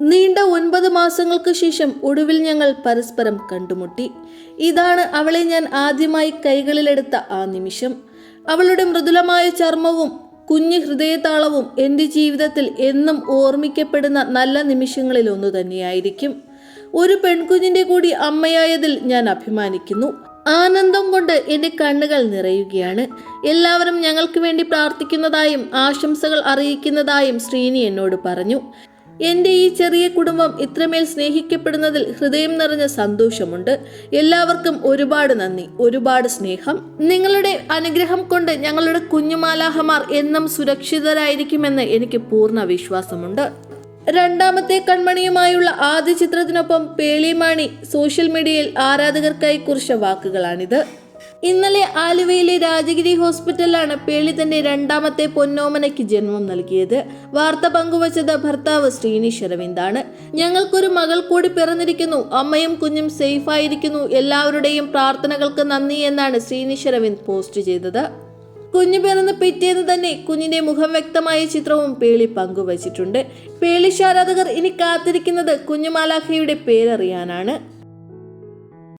നീണ്ട ഒൻപത് മാസങ്ങൾക്ക് ശേഷം ഒടുവിൽ ഞങ്ങൾ പരസ്പരം കണ്ടുമുട്ടി. ഇതാണ് അവളെ ഞാൻ ആദ്യമായി കൈകളിലെടുത്ത ആ നിമിഷം. അവളുടെ മൃദുലമായ ചർമ്മവും കുഞ്ഞു ഹൃദയതാളവും എന്റെ ജീവിതത്തിൽ എന്നും ഓർമ്മിക്കപ്പെടുന്ന നല്ല നിമിഷങ്ങളിൽ ഒന്നു തന്നെയായിരിക്കും. ഒരു പെൺകുഞ്ഞിന്റെ കൂടി അമ്മയായതിൽ ഞാൻ അഭിമാനിക്കുന്നു. ആനന്ദം കൊണ്ട് എന്റെ കണ്ണുകൾ നിറയുകയാണ്. എല്ലാവരും ഞങ്ങൾക്ക് വേണ്ടി പ്രാർത്ഥിക്കുന്നതായും ആശംസകൾ അറിയിക്കുന്നതായും ശ്രീനി എന്നോട് പറഞ്ഞു. എന്റെ ഈ ചെറിയ കുടുംബം ഇത്രമേൽ സ്നേഹിക്കപ്പെടുന്നതിൽ ഹൃദയം നിറഞ്ഞ സന്തോഷമുണ്ട്. എല്ലാവർക്കും ഒരുപാട് നന്ദി ഒരുപാട് സ്നേഹം. നിങ്ങളുടെ അനുഗ്രഹം കൊണ്ട് ഞങ്ങളുടെ കുഞ്ഞുമാലാഹമാർ എന്നും സുരക്ഷിതരായിരിക്കുമെന്ന് എനിക്ക് പൂർണ വിശ്വാസമുണ്ട്. രണ്ടാമത്തെ കൺമണിയുമായുള്ള ആദ്യ ചിത്രത്തിനൊപ്പം പേളിമാണി സോഷ്യൽ മീഡിയയിൽ ആരാധകർക്കായി കുറിച്ച വാക്കുകളാണിത്. ഇന്നലെ ആലുവയിലെ രാജഗിരി ഹോസ്പിറ്റലിലാണ് പേളി തന്റെ രണ്ടാമത്തെ പൊന്നോമനയ്ക്ക് ജന്മം നൽകിയത്. വാർത്ത പങ്കുവച്ചത് ഭർത്താവ് ശ്രീനിഷ് അരവിന്ദാണ്. ഞങ്ങൾക്കൊരു മകൾ കൂടി പിറന്നിരിക്കുന്നു. അമ്മയും കുഞ്ഞും സേഫായിരിക്കുന്നു. എല്ലാവരുടെയും പ്രാർത്ഥനകൾക്ക് നന്ദി എന്നാണ് ശ്രീനിഷ് അരവിന്ദ് പോസ്റ്റ് ചെയ്തത്. കുഞ്ഞു പിറന്ന് പിറ്റേന്ന് തന്നെ കുഞ്ഞിന്റെ മുഖം വ്യക്തമായ ചിത്രവും പേളി പങ്കുവച്ചിട്ടുണ്ട്. പേളി ആരാധകർ ഇനി കാത്തിരിക്കുന്നത് കുഞ്ഞുമാലാഖയുടെ പേരറിയാനാണ്.